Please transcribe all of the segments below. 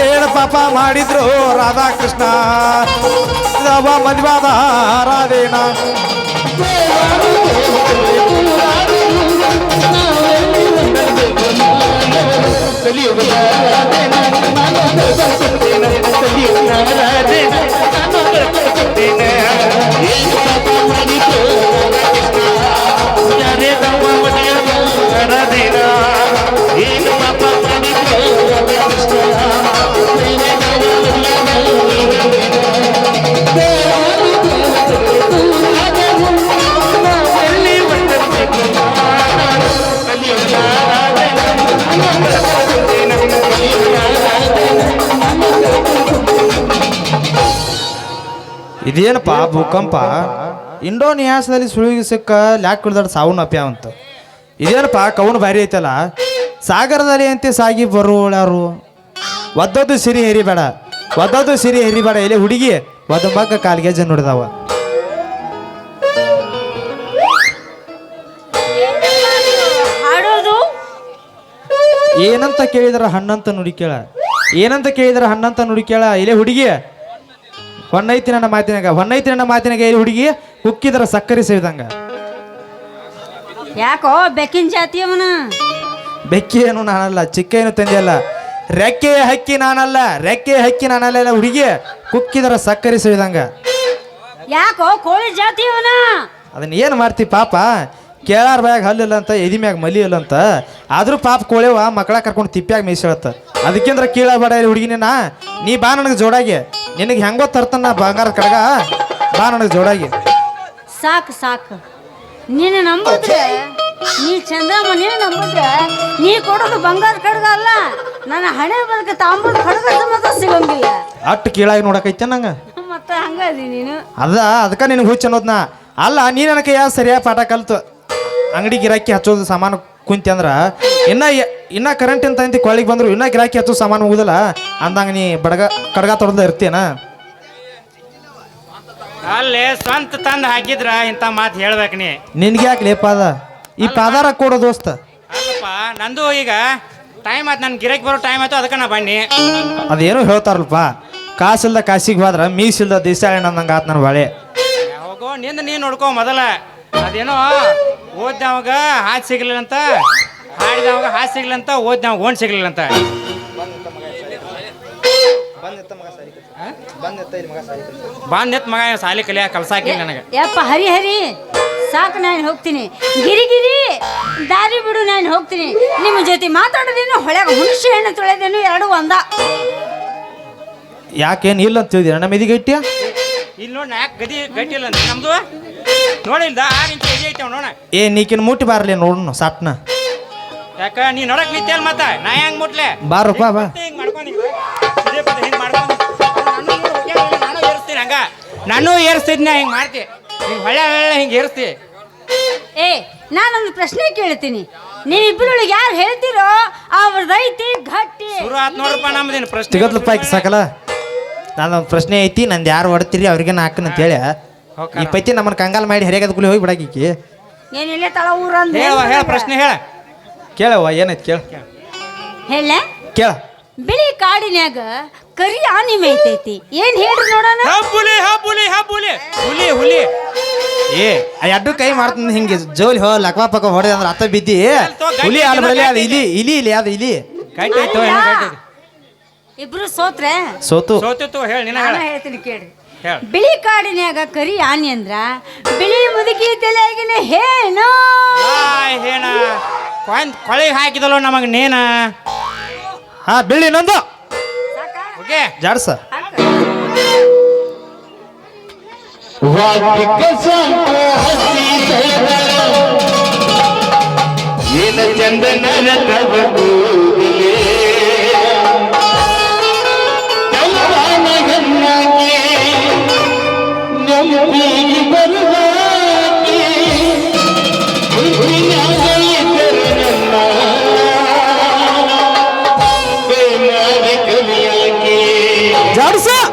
ಏನು ಪಾಪ ಮಾಡಿದ್ರು ರಾಧಾಕೃಷ್ಣ. ಇದವ ಮದ್ವಾದ ರಾಧೇನ ಇದೇನಪ್ಪ? ಭೂಕಂಪ? ಇಂಡೋನಿಯಾಸದಲ್ಲಿ ಸುಳಿಗೆ ಸಿಕ್ಕ ಲ್ಯಾಕ್ ಹಿಡ್ದಾಡ ಸಾವು ಅಪ್ಯ ಅಂತ. ಇದೇನಪ್ಪ? ಕವನ ಭಾರಿ ಐತಲ್ಲ? ಸಾಗರದಲ್ಲಿ ಅಂತೆ ಸಾಗಿ ಬರುವಳಾರು ಒದ್ದದ್ದು ಸಿರಿ ಹೆರಿಬೇಡ. ಒದ್ದದ್ದು ಸಿರಿ ಹೆರಿಬೇಡ. ಇಲ್ಲಿ ಹುಡುಗಿ? ಒದ್ದ ಮಗ ಕಾಲಿಗೆ ಜನ ನೋಡಿದಾವ ಹಾಡೋದು? ಏನಂತ ಕೇಳಿದ್ರ ಹಣ್ಣಂತ ನುಡಿ ಕೇಳ. ಏನಂತ ಕೇಳಿದ್ರ ಹಣ್ಣಂತ ನುಡಿ ಕೇಳ. ಇಲ್ಲೇ ಹುಡುಗಿ? ಹೊನ್ನೈತಿ ನನ್ನ ಮಾತಿನಾಗ ಹೊನ್ನೈತಿ ನನ್ನ ಮಾತಿನಾಗ ಇಲ್ಲಿ ಹುಡುಗಿ ಉಕ್ಕಿದ್ರ ಸಕ್ಕರೆ ಸೇರಿದಂಗ. ಯಾಕೋ ಬೆಕ್ಕಿನ ಜಾತಿ ಅವನ? ಬೆಕ್ಕಿ ಏನು ನಾನಲ್ಲ ಚಿಕ್ಕ ಏನು ತಂದೆಯಲ್ಲ. ರೆಕ್ಕೆ ಹಕ್ಕಿ ನಾನಲ್ಲ ರೆಕ್ಕೆ ಹಕ್ಕಿ ನಾನಲ್ಲ ಹುಡುಗಿ ಕುಕ್ಕಿದ್ರ ಸಕ್ಕರೆ ಸೇರಿದಂಗ. ಯಾಕೋ ಕೋಳಿ ಜಾತಿ ಅವನ? ಅದನ್ನ ಏನು ಮಾಡ್ತಿ ಪಾಪ? ಕೇಳಾರ ಬ್ಯಾಗ್ ಹಲ್ಲಿಲ್ಲ ಅಂತ ಎದಿ ಮ್ಯಾಗ ಮಲಿ ಇಲ್ಲ ಅಂತ ಆದ್ರೂ ಪಾಪ ಕೋಳೆವ ಮಕ್ಕಳ ಕರ್ಕೊಂಡು ತಿಪ್ಪ್ಯಾಗ ಮೇಯ್ಸಳತ್ತ ಅದಕ್ಕಿಂದ್ರ ಕೀಳಬೇಡ ಇಲ್ಲಿ ಹುಡುಗಿನ ನೀ ಬಾ ನನಗೆ ಜೋಡಾಗಿ. ನಿನಗೆ ಹೆಂಗೋ ತರ್ತಾನ ಬಂಗಾರ ಕಡಗ? ಬಾ ನನಗೆ ಜೋಡಾಗಿ. ಸಾಕು ಸಾಕು. ನೀನು ನಂಬುದ್ರೆ ನೀ ಚಂದ್ರಮ್ಮ ನೀನು ನಂಬುದ್ರೆ ನೀ ಕೊಡೋದು ಬಂಗಾರ ಕಡಗ ಅಲ್ಲ. ನನ್ನ ಹಣೆ ಬದಕ ತಾಂಬೂಲ ಕಡಗ ಸಮೇತ ಸಿಗಂಗಿಲ್ಲ. ಅಟ್ಟು ಕೀಳಾಗಿ ನೋಡಕೈತೆ ನಂಗೆ. ಮತ್ತೆ ಹಂಗದಿ ನೀನು? ಅದ ಅದಕ್ಕೆ ನಿನಗೆ ಹುಚ್ಚ ಅನ್ನೋದ್ನ. ಅಲ್ಲ ನೀ ನನಗೆ ಯಾವ ಸರಿಯಾಗಿ ಪಾಠ ಕಲ್ತು. ಅಂಗಡಿ ಗಿರಾಕಿ ಹಚ್ಚೋದು ಸಾಮಾನು ಕುಂತಿ ಅಂದ್ರ ಇನ್ನ ಇನ್ನ ಕರೆಂಟ್ ಅಂತ ಅಂತ ಕೊಳ್ಳಿಗೆ ಬಂದ್ರು ಇನ್ನ ಗಿರಾಕಿ ಹಚ್ಚೋ ಸಾಮಾನು ಹೋಗುದಿಲ್ಲ ಅಂದಂಗ ನೀ ಬಡಗ ಕಡ್ಗ ತೊಡ್ದ ಇರ್ತೀಯನ? ಅಲ್ಲೇ ಸ್ವಂತ ತಂದು ಹಾಕಿದ್ರ ಇಂಥ ಮಾತು ಹೇಳ್ಬೇಕು ನೀ. ನಿನ್ಗೆ ಯಾಕೆ ಲೇಪ ಪಾದ ಈ ಪಾದಾರ ಕೊಡೋ ದೋಸ್ತ. ಅಲ್ಲಪ್ಪ ನಂದು ಈಗ ಟೈಮ್ ಆಯ್ತು ನನ್ ಗಿರಾಕಿ ಬರೋ ಟೈಮ್ ಆಯ್ತು ಅದಕ್ಕೆ ನಾ ಬನ್ನಿ. ಅದೇನೋ ಹೇಳ್ತಾರಲ್ಪ. ಕಾಸಿಲ್ದ ಕಾಸಿಗೆ ಹೋದ್ರ ಮೀಸಿಲ್ದ ದಿಸಾಳೆ ನಂಗೆ ಆತ್ ನನ್ ಬಾಳೆ. ಹೋಗೋ ನಿಂದ ನೀ ನೋಡ್ಕೋ ಮೊದಲ. ಅದೇನೋ ಓದ್ದವಾಗ ಹಾದು ಸಿಗ್ಲಿಲ್ಲ ಅಂತ ಹಾಡಿದವಾಗ ಹಾದು ಸಿಗ್ಲಿಲ್ಲ ಅಂತ ಓದ್ದವಾಗ ಓಣ್ ಸಿಗ್ಲಿಲ್ಲ ಅಂತ ಬಂದ್ ಎತ್ ಮಗ ಸಾಲಿ ಕಲಿಯ ಕಲ್ಸಾಕಿಲ್ಲ ನನಗೆ. ಯಪ್ಪ ಹರಿ ಹರಿ. ಸಾಕು ನಾನು ಹೋಗ್ತೀನಿ. ಗಿರಿ ಗಿರಿ. ದಾರಿ ಬಿಡು ನಾನು ಹೋಗ್ತೀನಿ. ನಿಮ್ಮ ಜೊತೆ ಮಾತಾಡೋದೇನು ಹೊಳೆಗ ಹುಣಸೆ ಹೆಣ್ಣು ತೊಳೆದೇನು ಎರಡು ಒಂದ. ಯಾಕೇನು ಇಲ್ಲ ಅಂತ ಹೇಳಿದ್ರೆ ನಮ್ಮ ಇದಿಗೆ ಇಟ್ಟಿಯ ಇಲ್ಲ ನೋಡಿ ಯಾಕೆ ಗದಿ ಗಟ್ಟಿ ಇಲ್ಲ ಅಂತ. ನಮ್ದು? ನೋಡಿಲ್ದ ಆರು ಇಂಚು ಎಜಿ ಐತೆ ನೋಡ. ಏ ನೀಕಿನ ಮುಟ್ಟಿ ಬಾರ್ಲಿ ನೋಡ್ನು ಸಾಟ್ನ ಯಾಕ ನೀ ನೋಡಕ್ ನಿಂತೇಲ್ ಮತ್ತ? ನಾ ಹೆಂಗ್ ಮುಟ್ಲೆ? ಬಾರಪ್ಪ ಬಾ ಹಿಂಗ್ ಮಾಡ್ಕೊಂಡು ಹಿಂಗ್ ಇದೇ ಪದ ಹಿಂಗ್ ಮಾಡ್ಕೊಂಡು ನಾನು ಏರಿಸ್ತೀನಿ ಹಂಗ. ನಾನು ಏರಿಸ್ತಿದ್ನ ಹಿಂಗ್ ಮಾಡ್ತಿ. ಹಿಂಗ್ ಹೊಳೆ ಹೊಳೆ ಹಿಂಗ್ ಏರಿಸ್ತಿ. ಏ ನಾನೊಂದು ಪ್ರಶ್ನೆ ಕೇಳ್ತೀನಿ. ನೀವಿಬ್ಬರೊಳಗೆ ಯಾರು ಹೇಳ್ತೀರೋ ಅವ್ರದೈತಿ ಗಟ್ಟಿ. ಶುರು ಆತ್ ನೋಡ್ರಪ್ಪ ನಮ್ದೇನು ಪ್ರಶ್ನೆ. ಸಿಗತ್ಲಪ್ಪ ಆಯ್ತು ಸಕಲ. ನಾನೊಂದು ಪ್ರಶ್ನೆ ಐತಿ ನಂದು ಯಾರು ಹೊಡ್ತೀರಿ ಅವ್ರಿಗೆ ನಾಲ್ಕನ ಅಂತೇಳಿ ಈ ಪೈತಿ ನಮ್ಮನ್ನ ಕಂಗಾಲ್ ಮಾಡಿ ಹರಿಯಾಗದ ಕುಲಿ ಹೋಗಿ ಬಿಡಾಕಿ. ಇಲ್ಲೇ ತಳ ಊರ ಅಂದ್ ಹೇಳುವ ಹೇಳ ಪ್ರಶ್ನೆ ಹೇಳ. ಕೇಳವ್ವ ಏನೈತಿ ಕೇಳ. ಹೇಳ? ಕೇಳ. ಬಿಳಿ ಕಾಡಿನ್ಯಾಗ ಕರಿ ಆನಿ ಮೇಯ್ತೈತಿ. ಏನ್ ಹೇಳ್ರಿ ನೋಡೋಣ? ಹಬ್ಬುಲಿ ಹಬ್ಬುಲಿ ಹಬ್ಬುಲಿ ಹುಲಿ ಹುಲಿ. ಏ ಆ ಎಡ್ಡು ಕೈ ಮಾಡ್ತೀನಿ ಹಿಂಗೆ ಜೋಲಿ ಹೋ ಲಕ್ವಾ ಪಕ್ಕ ಹೊಡೆದ ಅಂದ್ರೆ ಅತ್ತ ಬಿದ್ದಿ. ಹುಲಿ ಅಲ್ಲ ಬರಲಿ ಅದು ಇಲಿ ಇಲಿ ಇಲ್ಲಿ ಅದು ಇಲಿ. ಐತಿ. ಇಬ್ರು ಸೋತ್ರೆ? ಸೋತು. ಸೋತಿತ್ತು ಹೇಳಿ ನಿನ್ನ ಹೇಳ. ನಾನು ಹೇಳ್ತೀನಿ ಕೇಳ್ರಿ. ಹೇಳ ಬಿಳಿ ಕಾಡಿನ್ಯಾಗ ಕರಿ ಆನೆ ಅಂದ್ರ ಬಿಳಿ ಮುದುಕಿ ತಲೆಯಾಗಿನ ಹೇನು. ಕೊಯ್ ಕೊಳಿಗೆ ಹಾಕಿದಲ್ಲ ನಮಗ್ ನೇನ? ಹಾ ಬಿಳಿ ನಂದು. ಓಕೆ ಜಾಡ್ಸ. ಏನ ಚಂದನ ಜಾಡ್ಸ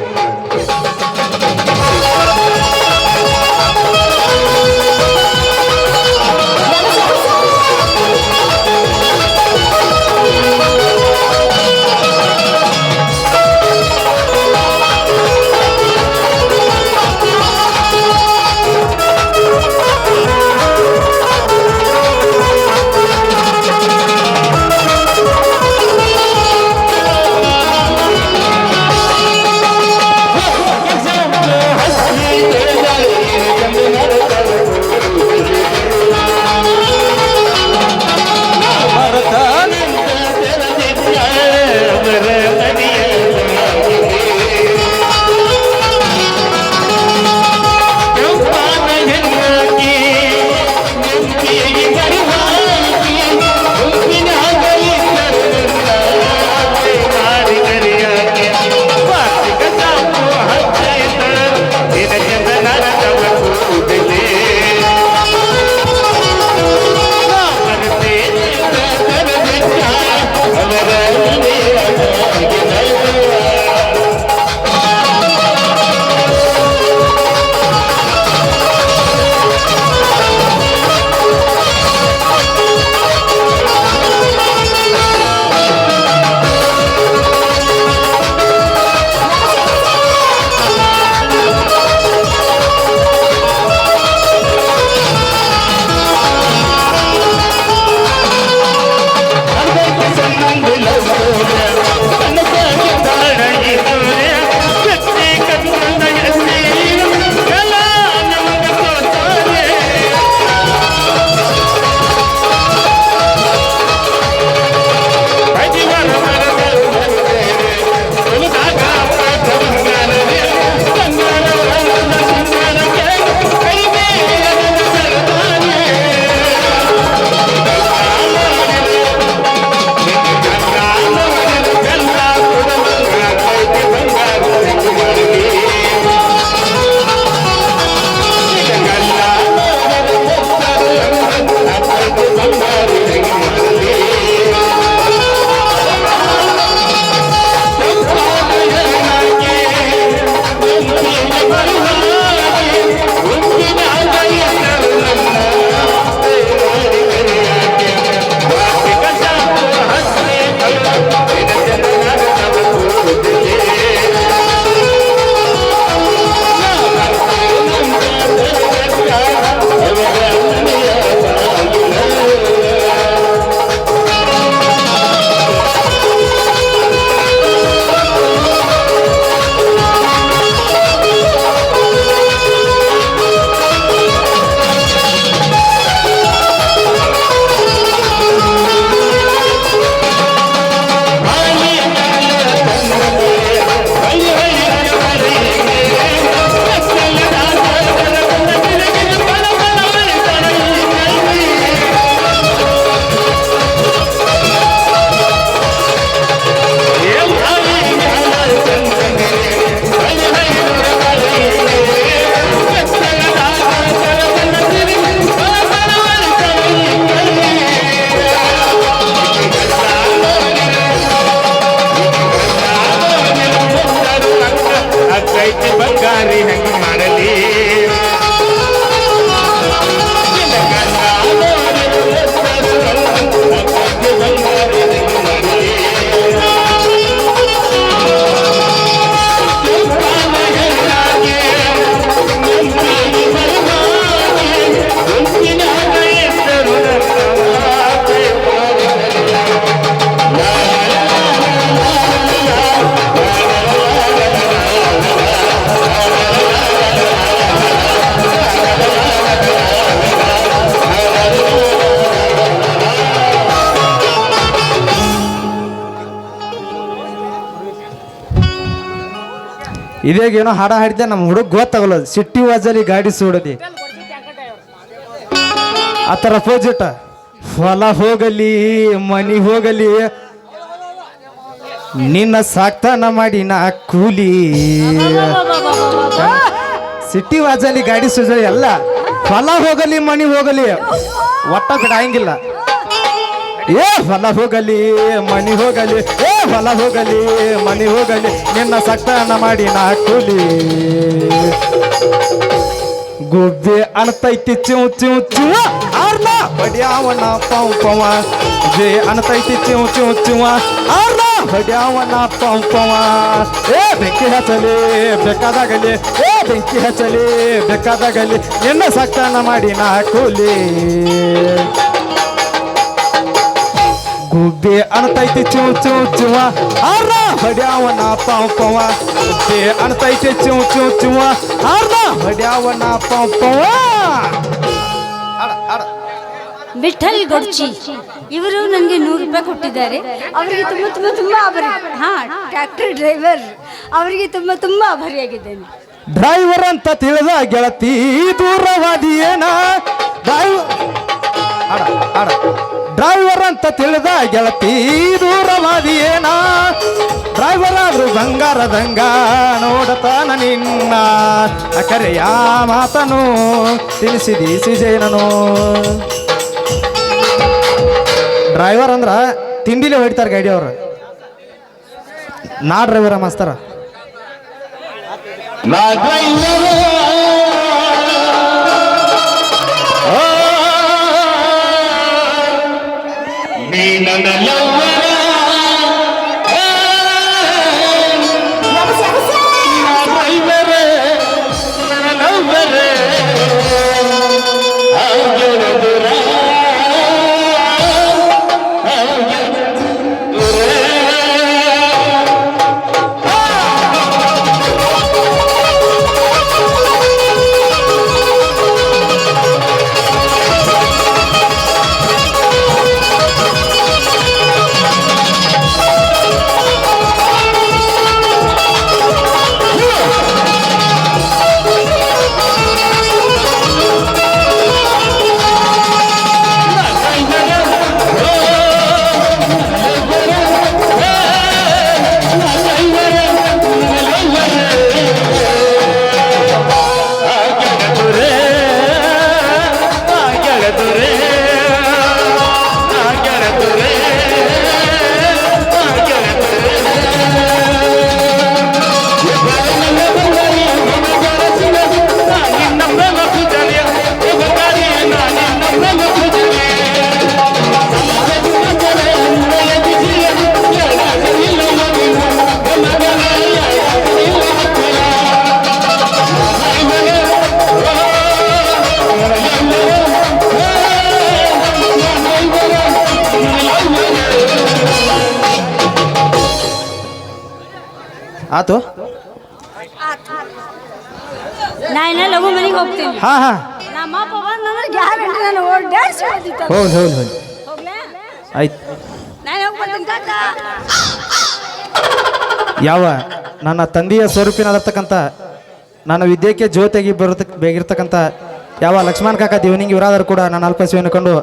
ಇದೇಗ ಏನೋ ಹಾಡ ಹಾಡಿದ್ದೆ ನಮ್ಮ ಹುಡುಗ ಗೊತ್ತಾಗಲ್ಲ ಸಿಟ್ಟಿ ವಾಜಲ್ಲಿ ಗಾಡಿ ಸೂಡಲಿ ಆ ಥರ ಅಪೋಸಿಟ್ ಹೊಲ ಹೋಗಲಿ, ಮನಿ ಹೋಗಲಿ, ನಿನ್ನ ಸಾಕ್ತಾನ ಮಾಡಿ ನಾ ಕೂಲಿ. ಸಿಟ್ಟಿ ವಾಜಲ್ಲಿ ಗಾಡಿ ಸುಜಲಿ ಎಲ್ಲ. ಹೊಲ ಹೋಗಲಿ, ಮನಿ ಹೋಗಲಿ, ಒಟ್ಟ ಬಿಡಂಗಿಲ್ಲ. ಏ ಹೊಲ ಹೋಗಲಿ, ಮನಿ ಹೋಗಲಿ, ಏ ಹೊಲ ಹೋಗಲಿ, ಮನಿ ಹೋಗಲಿ, ನಿನ್ನ ಸಕ್ತಾನ ಮಾಡಿ ನಾ ಕೂಲಿ. ಗುಬ್ಬಿ ಅಣತೈತಿ, ಚಿವ್ ಚಿವ್, ಚಿವ ಆರ್ನ ಬಡಿಯಾವಣ ಪಾವ್, ಪವ, ಜೆ ಅಣತೈತಿ, ಚಿವ್ ಚಿವ್, ಚಿವ ಆರ್ನ ಬಡಿಯಾವಣ ಪಾವ್, ಪವ, ಏ ಬೆಂಕಿ ಹಚ್ಚಲಿ, ಬೇಕಾದಾಗಲಿ, ಏ ಬೆಂಕಿ ಹಚ್ಚಲಿ, ಬೇಕಾದಾಗಲಿ, ನಿನ್ನ ಸಕ್ತಾನ ಮಾಡಿ ನಾ ಕೂಲಿ. ಗುಬ್ಬೆ ಅಣತೈತಿ ಚೂ ಚೂ ಚುವ. ಆರ್ನ ಬಡಿಯಾವಣ ಪಾವ್ ಪವ ಗುಬ್ಬೆ ಅಣತೈತಿ ಚೂ ಚೂ ಚುವ. ಆರ್ನ ಬಡಿಯಾವಣ ಪಾವ್ ಪವ ವಿಠಲ್ ಗೊಡ್ಚಿ ಇವರು ನನಗೆ ನೂರು ರೂಪಾಯಿ ಕೊಟ್ಟಿದ್ದಾರೆ. ಅವರಿಗೆ ತುಂಬ ತುಂಬ ತುಂಬ ಆಭಾರಿ ಹಾ ಟ್ರ್ಯಾಕ್ಟರ್ ಡ್ರೈವರ್. ಅವರಿಗೆ ತುಂಬ ತುಂಬ ಆಭಾರಿಯಾಗಿದ್ದೇನೆ. ಡ್ರೈವರ್ ಅಂತ ತಿಳಿದ ಗೆಳತಿ ದೂರವಾದಿ ಏನ ಡ್ರೈವರ್ ಅಂತ ತಿಳಿದ ಗೆಳತಿ ದೂರವಾದಿ ಏನ ಡ್ರೈವರ್ ಆದ್ರೂ ಬಂಗಾರದಂಗ ನೋಡತಾನ ನಿನ್ನ ಅಕರೆಯ ಮಾತನು ತಿಳಿಸಿದಿ ಸಿಜೇನನು ಡ್ರೈವರ್ ಅಂದ್ರ ತಿಂಡಿಲೇ ಹೊಡಿತಾರೆ ಗಾಡಿ ಅವ್ರು. ನಾ ಡ್ರೈವರ ಮಾಸ್ತರ? ನಾ ಡ್ರೈವರ ಆ, ನೀ ನನ್ನ ಹಾ ಹಾ. ಬಂದಂದ್ರೆ ಗ್ಯಾರಂಟಿ ನಾನು ಹೌದು ಹೌದು ಹೌದು. ಹೋಗ್ಲಾ ಆಯ್ತು. ನಾನು ಯಾವ ನನ್ನ ತಂದೆಯ ಸ್ವರೂಪಿನಾದಿರ್ತಕ್ಕಂಥ ನನ್ನ ವಿದ್ಯೆಗೆ ಜ್ಯೋತಿಯಾಗಿ ಬರತಕ್ಕ ಬೇಗಿರ್ತಕ್ಕಂಥ ಯಾವ ಲಕ್ಷ್ಮಣ್ ಕಾಕ ದೇವನಿಂಗ್ ಇವರಾದರೂ ಕೂಡ ನನ್ನ ಅಲ್ಪಸಿಯನ್ನು ಕಂಡು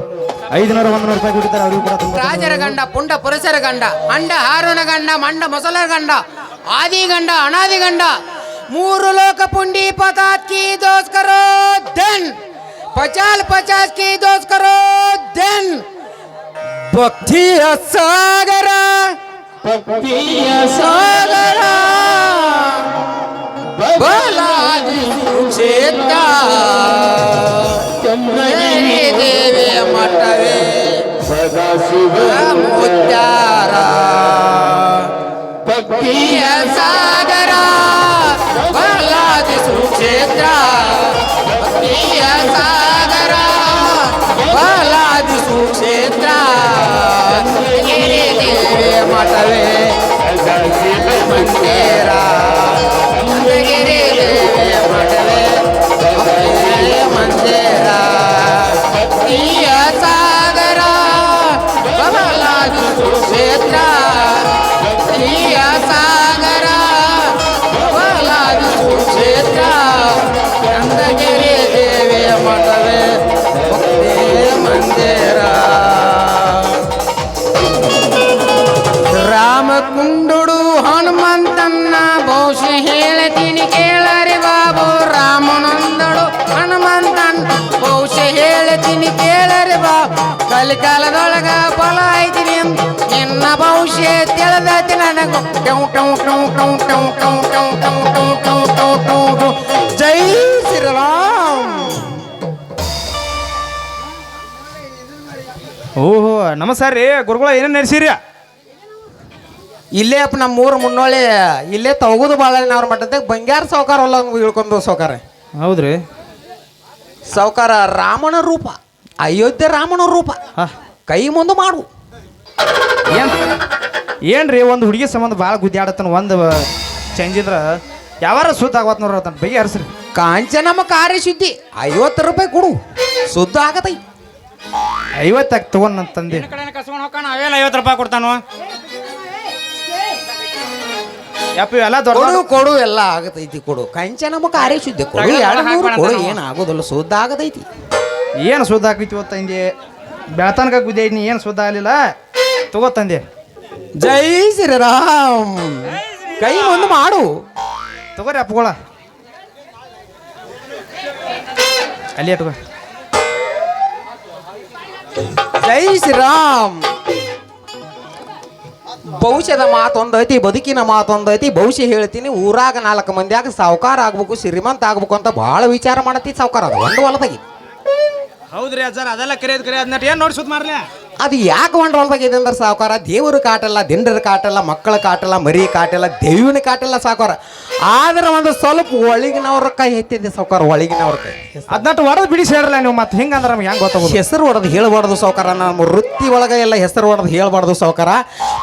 ಐದುನೂರ ಒಂದು ನೂರು ರೂಪಾಯಿ ಕೊಟ್ಟಿದ್ದಾರೆ. ಅವರಿಗೂ ಕೂಡ ತುಂಬ ರಾಜರ ಗಂಡ ಪುಂಡ ಪುರುಷರ ಗಂಡ ಅಂಡ ಹಾರುನ ಗಂಡ ಮಂಡ ಮೊಸಲರ ಗಂಡ ಆದಿ ಗಂಡ ಅನಾದಿ ಗಂಡ ಮೂರು ಲೋಕ ಪುಂಡಿ ಪತಾತ್ ಕಿ ದೋಸ್ ಕರೋ ದೆನ್ ಪಚಾಲ್ ಪಚಾಸ್ ಕಿ ದೋಸ್ ಕರೋ ದೆನ್ ಭಕ್ತಿಯ ಸಾಗರ ಭಕ್ತಿಯ ಸಾಗರ ಬಲಾದಿ ಕ್ಷೇತ್ರ ಚಂದ್ರಗಿರಿ ದೇವಿಯ ಮಠವೇ ಸದಾಶಿವ ಮುತ್ಯಾರ ಭಕ್ತಿಯ ಪ್ರಿಯ ಸಾಗರ ಬಲಾದಿ ಸುಕ್ಷೇತ್ರ ಪ್ರಿಯ ಸಾಗರ ಬಲಾದಿ ಸುಕ್ಷೇತ್ರ ಗಿರಿ ದೇವಿ ಮಠವೇ ಸದಾಶಿವ ಮಂದಿರ ಗಿರಿ ದೇವಿ ಮಠವೇ ಮಂದಿರ ಪ್ರಿಯ ಸಾಗರ ಬಲಾದಿ ಸುಕ್ಷೇತ್ರ ಪ್ರಿಯ ಸಾಗರ ಮಂದಿರ ರಾಮ ಕುಂಡುಡು ಹನುಮಂತನ್ನ ಬಹುಶಃ ಹೇಳ್ತೀನಿ ಕೇಳರಿ ಬಾಬು ರಾಮನೊಂದಳು ಹನುಮಂತನ್ ಬಹುಶಃ ಹೇಳ್ತೀನಿ ಕೇಳರಿ ಬಾಬು ಕಲಿಕಾಲದೊಳಗ ಫಲ ಐತಿನಿ ನಿನ್ನ ಭವಿಷ್ಯ ತಿಳಿದೈತಿ ನನಗೂ ಟೌ ಟೌ ಟೌ ಟೌ ಟೌ ಟೌ ಟೌ ಟೌ ಟೌ ಟೌ ಟೌ ಟೌ ಟೌ. ಜೈ ಶ್ರೀರಾಮ್ ಓಹೋ ನಮಸ್ಕಾರ ರೀ ಗುರುಗಳ ಏನೇನು ನಡೆಸಿರಿ? ಇಲ್ಲೇ ಅಪ್ಪ ನಮ್ಮ ಊರು ಮುನ್ನೋಳಿ ಇಲ್ಲೇ ತಗದು ಬಾಳನವ್ರ ಮಟ್ಟದಾಗ ಬಂಗಾರ ಸಾವುಕಾರ ಅಲ್ಲ ಇಳ್ಕೊಂಡು ಸಾವುಕಾರ. ಹೌದ್ರಿ. ಸಾವುಕಾರ ರಾಮನ ರೂಪ ಅಯೋಧ್ಯೆ ರಾಮನ ರೂಪ ಹಾ. ಕೈ ಮುಂದೆ ಮಾಡು. ಏನ್ ಏನ್ರಿ ಒಂದು ಹುಡುಗಿ ಸಂಬಂಧ ಭಾಳ ಗುದ್ದಾಡತನ ಒಂದು ಚೇಂಜ್ ಇದ್ರ ಯಾವಾರ ಸುದ್ದ ಆಗತ್ ನೋಡ್ರಿ ತನ್ನ ಬಗೆ ಹರಿಸ್ರಿ. ಕಾಂಚನಮ್ಮ ಕಾರ್ಯ ಶುದ್ಧಿ ಐವತ್ತು ರೂಪಾಯಿ ಕೊಡು ಸುದ್ದ ಆಗತೈ. ಐವತ್ತಾಗ ತಗೊಂಡ್ ನನ್ನ ತಂದೆ. ನಿನ್ನ ಕಡೆ ಕಸ್ಕೊಂಡು ಹೋಗೋಣ ಅವೆಲ್ಲ ಐವತ್ತು ರೂಪಾಯಿ ಕೊಡ್ತಾನು. ಯಪ್ಪ ಎಲ್ಲ ದೊಡ್ಡ ಕೊಡು ಕೊಡು ಎಲ್ಲ ಆಗತೈತಿ ಕೊಡು. ಕಾಂಚನಮ್ಮ ಆರೇ ಶುದ್ಧ ಕೊಡು. ಎರಡು ನೂರು ಕೊಡು. ಏನು ಆಗೋದಿಲ್ಲ ಶುದ್ಧ ಆಗತೈತಿ. ಏನು ಸುದ್ದ ಆಗೈತಿ ಇವತ್ತು ತಂದೆ? ಬೆಳತನಕ ಗುದ್ದಾಡಿನಿ ಏನು ಶುದ್ಧ ಆಗಲಿಲ್ಲ? ತಗೋ ತಂದೆ. ಜೈ ಶ್ರೀರಾಮ್. ಕೈ ಒಂದು ಮಾಡು. ತಗೋರಿ ಅಪ್ಪಗಳ. ಅಲ್ಲಿ ತಗೋ ಜೈ ಶ್ರೀರಾಮ್. ಭವಿಷ್ಯದ ಮಾತೊಂದು ಐತಿ ಬದುಕಿನ ಮಾತೊಂದು ಐತಿ ಭವಿಷ್ಯ ಹೇಳ್ತೀನಿ, ಊರಾಗ ನಾಲ್ಕು ಮಂದಿಯಾಗ ಸಾವುಕಾರ ಆಗ್ಬೇಕು, ಶ್ರೀಮಂತ ಆಗ್ಬೇಕು ಅಂತ ಬಹಳ ವಿಚಾರ ಮಾಡತಿ ಸಾವುಕಾರ. ಅದು ಒಂದು ಹೊಲದಾಗಿ. ಹೌದ್ರಿ ಅಜ್ಜಾರ, ಅದೆಲ್ಲ ಕರೆಯೋದು ಕರೆ ಅದನ್ನ ಏನು ನೋಡಿ ಸುತ್ ಅದು ಯಾಕೆ ಇದೆ ಅಂದ್ರೆ ಸಾವುಕಾರ ದೇವರು ಕಾಟಲ್ಲ ದಿಂಡರ ಕಾಟಲ್ಲ ಮಕ್ಕಳ ಕಾಟಲ್ಲ ಮರಿ ಕಾಟಲ್ಲ ದೇವಿನ ಕಾಟಲ್ಲ ಸಾವುಕಾರ. ಆದ್ರೆ ಒಂದು ಸ್ವಲ್ಪ ಒಳಗಿನವ್ರ ಕೈ ಎತ್ತಿದೆ ಸಾವುಕಾರ ಒಳಗಿನವ್ರ ಕೈ. ಅದನ್ನಟ್ಟು ಹೊಡೆದು ಬಿಡಿಸಿ ಹೇಳ್ರಲ್ಲ ನೀವು ಮತ್ತೆ ಹೆಂಗಂದ್ರೆ ನಮ್ಗೆ ಹೆಂಗೆ ಗೊತ್ತಾಗ ಹೆಸರು ಹೊಡೆದು ಹೇಳ್ಬಾರ್ದು ಸಾವುಕಾರ ನಮ್ಮ ವೃತ್ತಿ ಒಳಗೆ ಎಲ್ಲ ಹೆಸರು ಹೊಡೆದು ಹೇಳ್ಬಾರ್ದು ಸಾವುಕಾರ.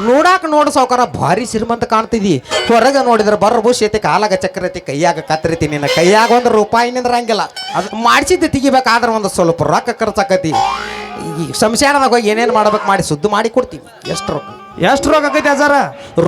ನೋಡಾಕ ನೋಡ ಸಾವುಕಾರ, ಭಾರಿ ಶ್ರೀಮಂತ ಕಾಣ್ತಿದಿ. ಹೊರಗೆ ನೋಡಿದ್ರೆ ಬರ್ರ ಐತಿ, ಕಾಲಾಗ ಚಕ್ರ ಐತಿ, ಕೈಯಾಗ ಕತ್ತರಿತಿ ನಿನ್ನ ಕೈಯಾಗ ಒಂದು ರೂಪಾಯಿ ನಿಂದ್ರಂಗಿಲ್ಲ. ಅದು ಮಾಡಿಸಿದ್ದು ತೆಗಿಬೇಕಾದ್ರೆ ಒಂದು ಸ್ವಲ್ಪ ರೊಕ್ಕ ಖರ್ಚಾಕತಿ. ಈ ಸಂಸಾರದಾಗ ಹೋಗಿ ಏನೇನು ಮಾಡ್ಬೇಕು ಮಾಡಿ, ಸುದ್ದು ಮಾಡಿ ಕೊಡ್ತೀವಿ. ಎಷ್ಟು ರೊಕ್ಕ? ಎಷ್ಟು ರೋಗ ಆಗೈತೆ ಅಜ್ಜಾರ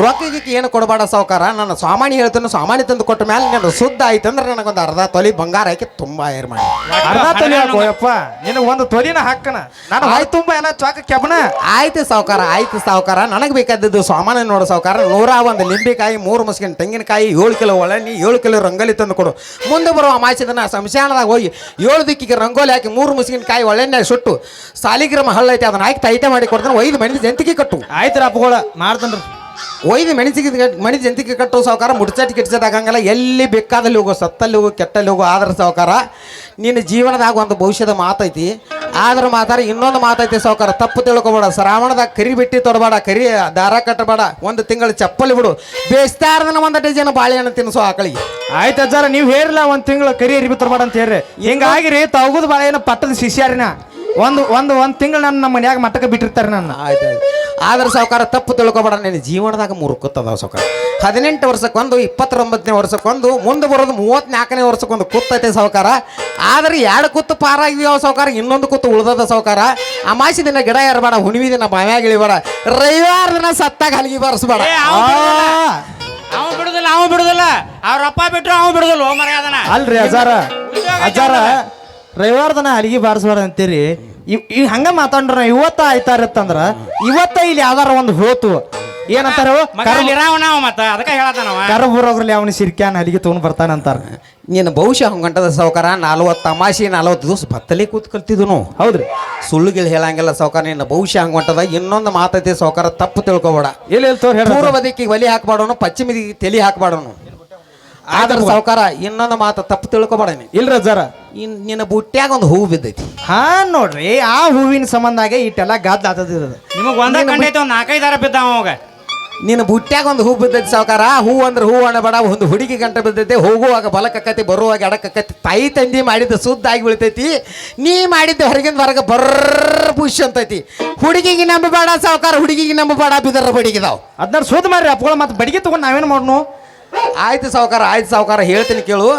ರೊಕ್ಕಕ್ಕೆ ಏನು ಕೊಡಬೇಡ ಸಾವುಕಾರ? ನನ್ನ ಸಾಮಾನ್ಯ ಹೇಳ್ತೇನೆ ಸಾಮಾನ್ಯ ತಂದು ಕೊಟ್ಟ ಮೇಲೆ ನಾನು ಶುದ್ಧ ಆಯ್ತು ಅಂದ್ರೆ ನನಗೊಂದು ಅರ್ಧ ತೊಲಿ ಬಂಗಾರ ಹಾಕಿ ತುಂಬಾ ಏರ್ ಮಾಡಿ. ಅರ್ಧ ತೊಲಿ ಹಾಕೋಯಪ್ಪ ನಿನಗೆ ಒಂದು ತೊಲಿನ ಹಾಕನ. ನಾನು ಆಯ್ತು. ತುಂಬ ಎಲ್ಲ ಚಾಕ ಕೆಬ್ಬನ ಆಯ್ತು ಸಾವುಕಾರ ಆಯ್ತು ಸಾವುಕಾರ. ನನಗೆ ಬೇಕಾದದ್ದು ಸಾಮಾನ್ಯ ನೋಡು ಸಾವುಕಾರ. ನೂರ ಒಂದು ಲಿಂಬೆಕಾಯಿ ಮೂರು ಮುಸ್ಕಿನ ತೆಂಗಿನಕಾಯಿ ಏಳು ಕಿಲೋ ಒಳನಿ ಏಳು ಕಿಲೋ ರಂಗೋಲಿ ತಂದು ಕೊಡು. ಮುಂದೆ ಬರುವ ಮಾಸಿದನ ಸಂಶಾನದಾಗ ಹೋಗಿ ಏಳು ದಿಕ್ಕಿಗೆ ರಂಗೋಲಿ ಹಾಕಿ ಮೂರು ಮುಸ್ಕಿನಕಾಯಿ ಒಳ್ಳೆಣ್ಣೆ ಸುಟ್ಟು ಸಾಲಿಗ್ರಾಮ ಹಳ್ಳೈತೆ ಅದನ್ನ ಹಾಕಿ ತೈತೆ ಮಾಡಿ ಕೊಡ್ತಾನೆ. ಐದು ಮನೆ ಜಂತಿಗೆ ಕಟ್ಟು. ಆಯ್ತು ಅಪ್ಪಗಳ ಮಾಡ್ತಾನ್ರಿ ಒಯ್ದು ಮೆಣಸಿಗೆ ಮಣಿ ಜಂತಿಗೆ ಕಟ್ಟೋ ಸಾವುಕಾರ ಮುಡ್ಚಟ್ ಕಿಡ್ಚಟ್ ಆಗಂಗಿಲ್ಲ ಎಲ್ಲಿ ಬೇಕಾದಲ್ಲಿ ಹೋಗೋ ಸತ್ತಲ್ಲಿ ಹೋಗೋ ಕೆಟ್ಟಲ್ಲಿ ಹೋಗೋ ಆದ್ರೆ ಸಾವುಕಾರ. ನಿನ್ನ ಜೀವನದಾಗ ಒಂದು ಭವಿಷ್ಯದ ಮಾತೈತಿ. ಆದ್ರೆ ಮಾತಾರ ಇನ್ನೊಂದು ಮಾತೈತಿ ಸಾವುಕಾರ. ತಪ್ಪು ತಿಳ್ಕೊಬೇಡ. ಶ್ರಾವಣದಾಗ ಕರಿ ಬಿಟ್ಟಿ ತೊಡಬೇಡ ಕರಿ ದಾರ ಕಟ್ಟಬೇಡ. ಒಂದು ತಿಂಗಳು ಚಪ್ಪಲಿ ಬಿಡು. ಬೇಸ್ತಾರದನ ಒಂದು ಡಜನ್ ಬಾಳೆಹಣ್ಣು ತಿನ್ನಿಸೋ ಆಕಳಿಗೆ ಆಯ್ತು ಅಜ್ಜಾರ ನೀವು ಹೇರಿಲ್ಲ ಒಂದು ತಿಂಗಳು ಕರಿ ಅರಿಬಿ ತರಬೇಡ ಅಂತ ಹೇಳ್ರಿ. ಹಿಂಗಾಗಿರಿ ತಗದು ಬಾಳೆಹಣ್ಣು ಪಟ್ಟದ ಶಿಷ್ಯಾರಿನ. ಒಂದು ಒಂದು ಒಂದು ತಿಂಗಳು ನನ್ನ ನಮ್ಮ ಮನ್ಯಾಗ ಮಟ್ಟಕ್ಕೆ ಬಿಟ್ಟಿರ್ತಾರೆ ನನ್ನ. ಆಯ್ತು ಆಯ್ತು. ಆದ್ರೆ ಸಾವುಕಾರ ತಪ್ಪು ತಿಳ್ಕೊಬೇಡ ನಿನ್ನ ಜೀವನದಾಗ ಮುರುಕುತ್ತದ ಸಾವುಕಾರ. ಹದಿನೆಂಟು ವರ್ಷಕ್ಕೊಂದು ಇಪ್ಪತ್ತೊಂಬತ್ತನೇ ವರ್ಷಕ್ಕೊಂದು ಮುಂದೆ ಬರೋದು ಮೂವತ್ತ್ನಾಲ್ಕನೇ ವರ್ಷಕ್ಕೊಂದು ಕುತ್ತೈತೆ ಸಾವುಕಾರ. ಆದ್ರೆ ಎರಡು ಕುತ್ತು ಪಾರಾಗಿದೆಯೋ ಸಾವುಕಾರ ಇನ್ನೊಂದು ಕುತ್ತು ಉಳ್ದದ ಸಾವುಕಾರ. ಅಮಾಸಿ ದಿನ ಗಿಡ ಏರಬೇಡ ಹುಣ್ಣಿಮೆ ದಿನ ಬಾವ್ಯಾಗ ಇಳಿಬೇಡ ರವಿವಾರ ದಿನ ಸತ್ತಾಗ ಹಲಗಿ ಬಾರಿಸ್ಬೇಡ. ಅವ ಬಿಡುದಿಲ್ಲ. ಅವ ಬಿಡುದಿಲ್ಲ ಅವ್ರ ಅಪ್ಪ ಬಿಟ್ಟರು ಅವ ಬಿಡುದಿಲ್ಲ ಅಲ್ರಿ ಅಜಾರ. ಅದನ್ನ ಅಲ್ರಿ ಅಜ್ಜಾರ ರವಿವಾರ ಅಲ್ಲಿಗೆ ಅಲಿಗೆ ಬಾರಿಸ್ಬಾರ್ದು ಅಂತೀರಿ. ಈ ಹಂಗ ಮಾತಾಡ್ರ ಇವತ್ತ ಆಯ್ತಾ ಇರತ್ತಂದ್ರ ಇವತ್ತ ಇಲ್ಲಿ ಯಾವ್ದಾರ ಒಂದು ಹೋತು. ಏನಂತಾರ ಸಿರ್ಕ್ಯಾನ್ ಅವನ ಸಿರ್ಕ್ಯಾನ ಅಲ್ಲಿಗೆ ತಗೊಂಡ್ ಬರ್ತಾನೆ ಅಂತಾರ. ನೀನು ಬಹುಶಃ ಹಂಗಂಟದ ಸಾವುಕಾರ ನಲ್ವತ್ತು ತಮಾಷೆ ನಲ್ವತ್ತು ದಿವಸ ಬತ್ತಲೆ ಕೂತ್ ಹೌದ್ರಿ. ಸುಳ್ಳುಗಳು ಹೇಳಂಗಿಲ್ಲ ಸಾವುಕಾರ ನಿನ್ನ ಬಹುಶಃ ಹಂಗಂಟದ ಇನ್ನೊಂದು ಮಾತೈತೆ ಸಾವುಕಾರ ತಪ್ಪು ತಿಳ್ಕೊಬೇಡ. ಎಲ್ಲಿ ತೋರ್ ಪೂರ್ವ ಒಲಿ ಹಾಕ್ಬಾಡೋನು ಪಶ್ಚಿಮ ದಿಕ್ಕಿಗೆ ತಲೆ ಹಾಕ್ಬಾಡೋನು ಆದ್ರೆ ಸಾವುಕಾರ ಇನ್ನೊಂದು ಮಾತು ತಪ್ಪು ತಿಳ್ಕೊಬೇಡ ಇಲ್ರ ಜರ? ಇನ್ ನಿನ್ನ ಬುಟ್ಟ್ಯಾಗ ಒಂದು ಹೂವು ಬಿದ್ದೈತಿ. ಹಾ ನೋಡ್ರಿ ಆ ಹೂವಿನ ಸಂಬಂಧಾಗೆ ಇಟ್ಟೆಲ್ಲ ಗಾದ್ ಆತದ ನಿಮಗ್ ಒಂದ ಕಂಡೈತೆ ಒಂದ್ ನಾಲ್ಕೈದಾರ ಬಿದ್ದಾವ ಅವಾಗ. ನಿನ್ನ ಬುಟ್ಟ್ಯಾಗ ಒಂದು ಹೂ ಬಿದ್ದೈತಿ ಸಾವುಕಾರ ಹೂ ಅಂದ್ರೆ ಹೂ ಬಡ ಒಂದು ಹುಡುಗಿ ಗಂಟ ಬಿದ್ದೈತಿ ಹೋಗುವಾಗ ಬಲಕ್ಕಕ್ಕತಿ ಬರುವಾಗ ಎಡಕ್ಕಕ್ಕತಿ ತಾಯಿ ತಂದಿ ಮಾಡಿದ ಸುದ್ದ ಆಗಿ ಬೀಳ್ತೈತಿ. ನೀ ಮಾಡಿದ್ದ ಹೊರಗಿಂದ ಹೊರಗೆ ಬರ್ರ ಪುಷ್ ಅಂತೈತಿ. ಹುಡುಗಿಗೆ ನಂಬಬೇಡ ಸಾವುಕಾರ ಹುಡುಗಿಗೆ ನಂಬಬೇಡ ಬಿದರ ಬಡಿಗಿದಾವ್ ಅದನ್ನ ಸೋದ್ ಮಾಡ್ರಿ ಅಪ್ಪಗಳ ಮತ್ತೆ ಬಡಿಗೆ ತಗೊಂಡು ನಾವೇನು ಮಾಡ್ನು? ಆಯ್ತು ಸಾವುಕಾರ ಆಯ್ತು ಸಾವುಕಾರ ಹೇಳ್ತೀನಿ ಕೇಳು.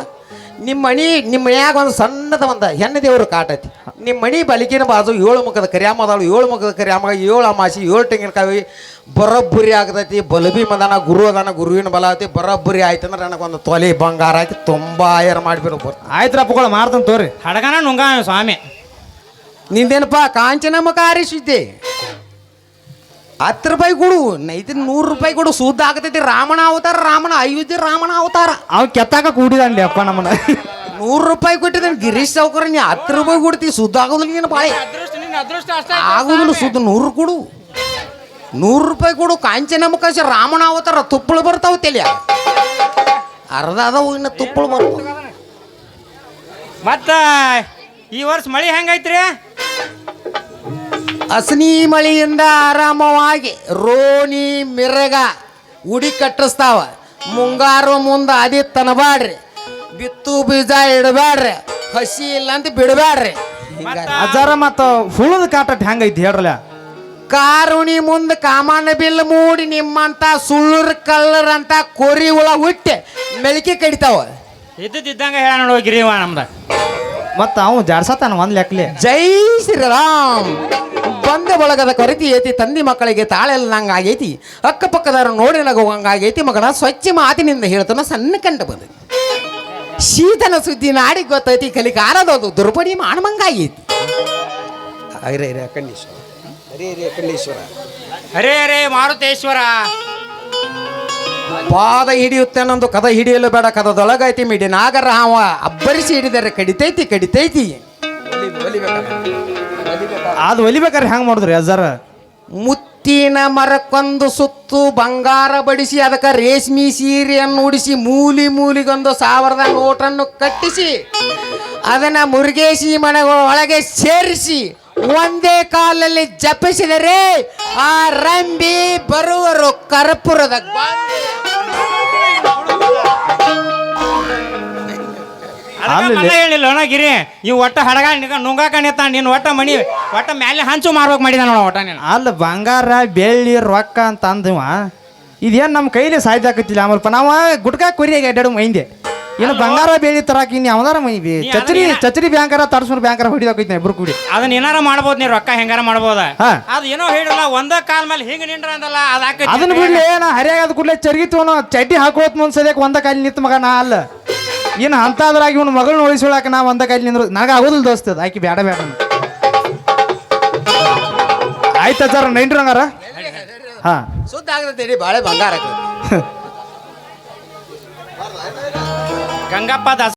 ನಿಮ್ಮ ಮಣಿ ನಿಮ್ಮ ಮನ್ಯಾಗ ಒಂದು ಸಣ್ಣದ ಒಂದು ಹೆಣ್ಣು ದೇವರು ಕಾಟೈತಿ ನಿಮ್ಮ ಮಣಿ ಬಲಿಕಿನ ಬಾಜು ಏಳು ಮುಖದ ಕರಿಯಾಮದಳು ಏಳು ಮುಖದ ಕರಿಯಾಮ ಏಳು ಅಮಾಸಿ ಏಳು ತೆಂಗಿನಕಾಯಿ ಬರೋಬ್ಬರಿ ಆಗ್ತೈತಿ ಬಲಬಿ ಮದನ ಗುರು ಅದಾನ ಗುರುವಿನ ಬಲ ಐತಿ ಬರೋಬ್ಬರಿ ಆಯ್ತು ಅಂದ್ರೆ ನನಗೊಂದು ತೊಲೆ ಬಂಗಾರ ಹಾಕಿ ತುಂಬ ಏರ್ ಮಾಡಿಬಿಡು ಬರ್ತೀನಿ ಆಯ್ತು ರಪ್ಪಗಳು ಮಾಡ್ತಾನ ತೋರಿ. ಹಡಗನ ನುಂಗ ಸ್ವಾಮಿ. ನಿಂದೇನಪ್ಪ ಕಾಂಚನ ಮುಖ ಕಾರಿಸಿದ್ದೆ ಹತ್ತು ರೂಪಾಯಿ ಕೊಡು ನೈತಿ ನೂರು ರೂಪಾಯಿ ಕೊಡು ಶುದ್ಧ ಆಗತೈತಿ. ರಾಮನ ಅವತಾರ ರಾಮನ ಅಯೋಧ್ಯೆ ರಾಮಣ ಅವತಾರ. ಅವ್ ಕೆತ್ತಾಕ ಕೂಡಿದಂಡಿ ಅಪ್ಪ ನಮ್ಮನ ನೂರು ರೂಪಾಯಿ ಕೊಟ್ಟಿದ್ದಾನೆ. ಗಿರೀಶ್ ಸಾವ್ಕಾರ ನೀ ಹತ್ತು ರೂಪಾಯಿ ಕೊಡ್ತಿ ಶುದ್ಧ ಆಗೋದಿಲ್ಲ ನೀನು ಬಾಳೆ. ಆಗೋದಿಲ್ಲ ಶುದ್ಧ ನೂರು ಕೊಡು. ನೂರು ರೂಪಾಯಿ ಕೊಡು ಕಾಂಚನ ಮುಖಾಶ ರಾಮನ ಅವತಾರ ತುಪ್ಪಳು ಬರ್ತಾವ ತಲೆ. ಅರ್ಧ ಅದಾವು ಇನ್ನ ತುಪ್ಪಳು ಬರ್ತಾವ. ಮತ್ತ ಈ ವರ್ಷ ಮಳಿ ಹೆಂಗೈತ್ರಿ? ಹಸನಿ ಮಳೆಯಿಂದ ಆರಾಮವಾಗಿ ರೋಣಿ ಮಿರಗ ಉಡಿ ಕಟ್ಟಿಸ್ತಾವ. ಮುಂಗಾರು ಮುಂದೆ ಅದಿ ತನಬಾಡ್ರಿ ಬಿತ್ತು ಬೀಜ ಇಡಬೇಡ್ರಿ ಹಸಿ ಇಲ್ಲ ಅಂತ ಬಿಡಬೇಡ್ರಿ ಅಜ್ಜಾರ ಮತ್ತ ಹುಳದ ಕಾಟಟ್ ಹೆಂಗೈತಿ ಹೇಳ್ರಲ್ಲ? ಕಾರುಣಿ ಮುಂದೆ ಕಾಮಣ್ಣ ಬಿಲ್ ಮೂಡಿ ನಿಮ್ಮಂತ ಸುಳ್ಳರ್ ಕಲ್ಲರ್ ಅಂತ ಕೊರಿ ಹುಳ ಹುಟ್ಟಿ ಮೆಳಿಕೆ ಕಡಿತಾವ. ಇದ್ದಿದ್ದಂಗ ಹೇಳ ನೋಡು ಗಿರಿವ ನಮ್ದ. ಮತ್ತ ಅವ್ ಜಾಡ್ಸತಾನ ಒಂದ್ ಲೆಕ್ಕಲಿ. ಜೈ ಶ್ರೀರಾಮ್. ಬಂದ ಬಳಗದ ಕೊರತಿ ಐತಿ ತಂದಿ ಮಕ್ಕಳಿಗೆ ತಾಳೆಲ್ಲ ನಂಗೆ ಆಗೈತಿ ಅಕ್ಕಪಕ್ಕದವ್ರು ನೋಡಿ ನಗುವಂಗಾಗೈತಿ ಮಗನ ಸ್ವಚ್ಛ ಮಾತಿನಿಂದ ಹೇಳ್ತಾನ ಸಣ್ಣ ಕಂಡ ಬಂದ. ಶೀತನ ಸುದ್ದಿ ನಾಡಿಗೆ ಗೊತ್ತೈತಿ ಕಲಿಕಾರದೋದು ದುರ್ಬಡಿ ಮಾಡಮಂಗಾಗೈತಿ ಅರೆ ಅರೆ ಅಖಂಡೇಶ್ವರ ಅರೆ ಅರೆ ಅಖಂಡೇಶ್ವರ. ಅರೆ ಅರೆ ಮಾರುತೇಶ್ವರ. ಪಾದ ಹಿಡಿಯುತ್ತೇನೊಂದು ಕದ ಹಿಡಿಯಲು ಬೇಡ ಕದದೊಳಗೈತಿ ಮಿಡಿ ನಾಗರ ಹಾವ ಅಬ್ಬರಿಸಿ ಹಿಡಿದರೆ ಕಡಿತೈತಿ ಕಡಿತೈತಿ. ಅದು ಒಲಿಬೇಕಾರೆ ಹ್ಯಾಂಗ್ ಮಾಡಿದ್ರಿ ಅಜ್ಜಾರ? ಮುತ್ತಿನ ಮರಕ್ಕೊಂದು ಸುತ್ತು ಬಂಗಾರ ಬಡಿಸಿ ಅದಕ್ಕೆ ರೇಷ್ಮಿ ಸೀರೆಯನ್ನು ಉಡಿಸಿ ಮೂಲಿ ಮೂಲಿಗೊಂದು ಸಾವಿರದ ನೋಟನ್ನು ಕಟ್ಟಿಸಿ ಅದನ್ನ ಮುರುಗೇಶಿ ಮನೆಗಳ ಒಳಗೆ ಸೇರಿಸಿ ಒಂದೇ ಕಾಲಲ್ಲಿ ಜಪಿಸಿದರೆ ಆ ರಂಬಿ ಬರುವರು ಕರ್ಪೂರದ ಅಲ್ಲಿ- ಹೇಳಿಲ್ಲ ಅಣ್ಣ ಗಿರಿ ಇವ್ ಒಟ್ಟ ಹಡಗ ನಿಗ ನುಂಗಾಕ ನಿಂತ ನೀನ್ ಒಟ್ಟ ಮಣಿ ಒಟ್ಟ ಮ್ಯಾಲೆ ಹಂಚು ಮಾರ್ಬೇಕು ಮಾಡಿದ ನೋಡ ಒಟ್ಟ ನೀನು. ಅಲ್ಲ ಬಂಗಾರ ಬೆಳ್ಳಿ ರೊಕ್ಕ ಅಂತ ಅಂದವ. ಇದೇನ್ ನಮ್ಮ ಕೈಲಿ ಸಾಧ್ಯ ಆಕತಿಲ್ಲ ಆಮೇಲೆ ನಾವ ಗುಟ್ಕಾ ಕೊರಿಯಾಗ ಅಡ್ಡಾಡು ಮೈಂದೆ. ಏನು ಬಂಗಾರ ಬೆಳ್ಳಿ ತರಾಕ ಇನ್ನು ಯಾವ್ದಾರ ಮೈ ಚಚರಿ ಚಚರಿ ಬ್ಯಾಂಕರ ತರ್ಸೂರ್ ಬ್ಯಾಂಕರ ಹೊಡಿದಾಕೈತಿ ಇಬ್ರು ಕೂಡಿ. ಅದನ್ನ ಏನಾರ ಮಾಡ್ಬೋದು ನೀ ರೊಕ್ಕ ಹೆಂಗಾರ ಮಾಡ್ಬೋದ? ಅದು ಏನೋ ಹೇಳಿಲ್ಲ ಒಂದ ಕಾಲ ಮೇಲೆ ಹಿಂಗ ನಿಂಡ್ರ ಅಂದಲ್ಲ ಅದಾಕ ಅದನ್ನ ಬಿಡ್ಲಿ ನಾ ಹರಿಯಾಗ ಅದ್ ಕೂಡಲೇ ಚರ್ಗಿ ತಗೋನು ಚಡ್ಡಿ ಹಾಕೋತ್ ಮುಂದ್ ಸದ್ಯಕ್ಕೆ ಒಂದ ಕಾಲಿ ನಿಂತ ಮಗ ನಾ ಅಲ್ಲ. ಇನ್ನು ಅಂತಾದ್ರಾಗಿ ಇವ್ನ ಮಗಳನ್ನ ಉಳಿಸೋಳಕ ನಾವು ಒಂದ ಕೈಲಿ ನಿಂದ್ರು ನನಗೆ ಆಗೋದಿಲ್ಲ ದೋಸ್ತ ಅದು. ಆಕಿ ಬೇಡ ಬೇಡ ಆಯ್ತಾ ಆಯ್ತು ನೈಂಟ್ರ ನೈನ್ರಿ ಹಂಗಾರ ಹಾ. ಸುದ್ದ ಆಗತೈತಿ ಬಾಳೆ ಬಂಗಾರ ಗಂಗಪ್ಪ ದಾಸ